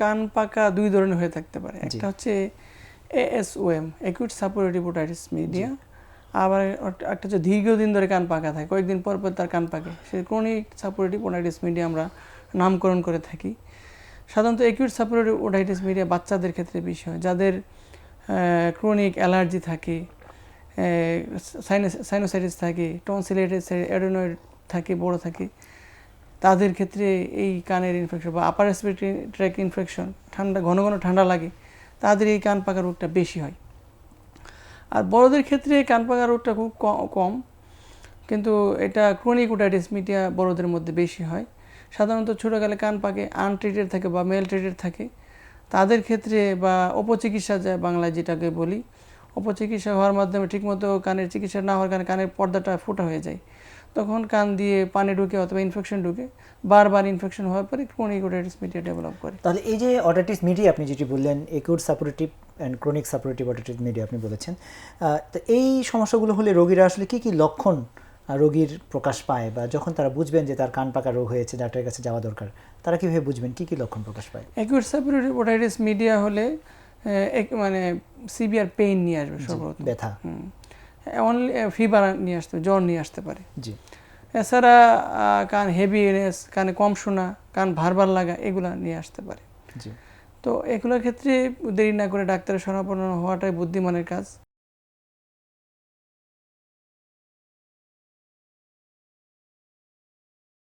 কান পাকা দুই ধরনের হয়ে থাকতে পারে। একটা হচ্ছে ASOM acute suppurative otitis media আবার একটা হচ্ছে দীর্ঘদিন ধরে কান পাকা থাকে কয়েকদিন পর পর তার কান পাকে। সে ক্রনিক সাপোরেটিভ ওটাইটিস মিডিয়া আমরা নামকরণ করে থাকি। সাধারণত একিউট সাপোরেটিভ ওটাইটিস মিডিয়া বাচ্চাদের ক্ষেত্রে বেশি হয়। যাদের ক্রনিক অ্যালার্জি থাকে সাইনোসাইটিস থাকে টনসিলাইটিস অ্যাডোনয়েড থাকে বড় থাকে তাদের ক্ষেত্রে এই কানের ইনফেকশন বা আপার রেসপিরেটরি ট্র্যাক ইনফেকশন ঠান্ডা, ঘন ঘন ঠান্ডা লাগে, তাদের এই কান পাকা রোগটা বেশি হয়। আর বড়দের ক্ষেত্রে কান পাকা রোগটা খুব কম, কিন্তু এটা ক্রনিক ওটাইটিস মিডিয়া বড়দের মধ্যে বেশি হয়। সাধারণত ছোটোকালে কান পাকে আনট্রিটেড থাকে বা মেল ট্রিটেড থাকে। তাদের ক্ষেত্রে বা অপচিকিৎসা যায় বাংলায় যেটাকে বলি অপচিকিৎসা হওয়ার মাধ্যমে ঠিকমতো কানের চিকিৎসা না হওয়ার কারণে কানের পর্দাটা ফোটা হয়ে যায়। তখন কান দিয়ে পানি ঢুকে অথবা ইনফেকশন ঢুকে বারবার ইনফেকশন হওয়ার পরে ক্রনিক ওটাইটিস মিডিয়া ডেভেলপ করে। তাহলে এই যে অটাইটিস মিডিয়া আপনি যেটি বললেন acute suppurative and chronic suppurative otitis media আপনি বলেছেন তো এই সমস্যাগুলো হলে রোগীরা আসলে কী কী লক্ষণ রোগীর প্রকাশ পায় বা যখন তারা বুঝবেন যে তার কান পাকা রোগ হয়েছে ডাক্তারের কাছে যাওয়া দরকার তারা কীভাবে বুঝবেন কী কী লক্ষণ প্রকাশ পায়? অ্যাকিউট সাপোরেটিভ ওটাইটিস মিডিয়া হলে মানে সিভিয়ার পেইন নিয়ে আসবে সর্বপ্রথম। ব্যথা। অনলি ফিভার নিয়ে আসতে জ্বর নিয়ে আসতে পারে। জি। এছাড়া কান হেভিনেস কানে কম শোনা কান ভারবার লাগা এগুলা নিয়ে আসতে পারে। জি। তো এগুলোর ক্ষেত্রে দেরি না করে ডাক্তারের শরণাপন্ন হওয়াটাই বুদ্ধিমানের কাজ।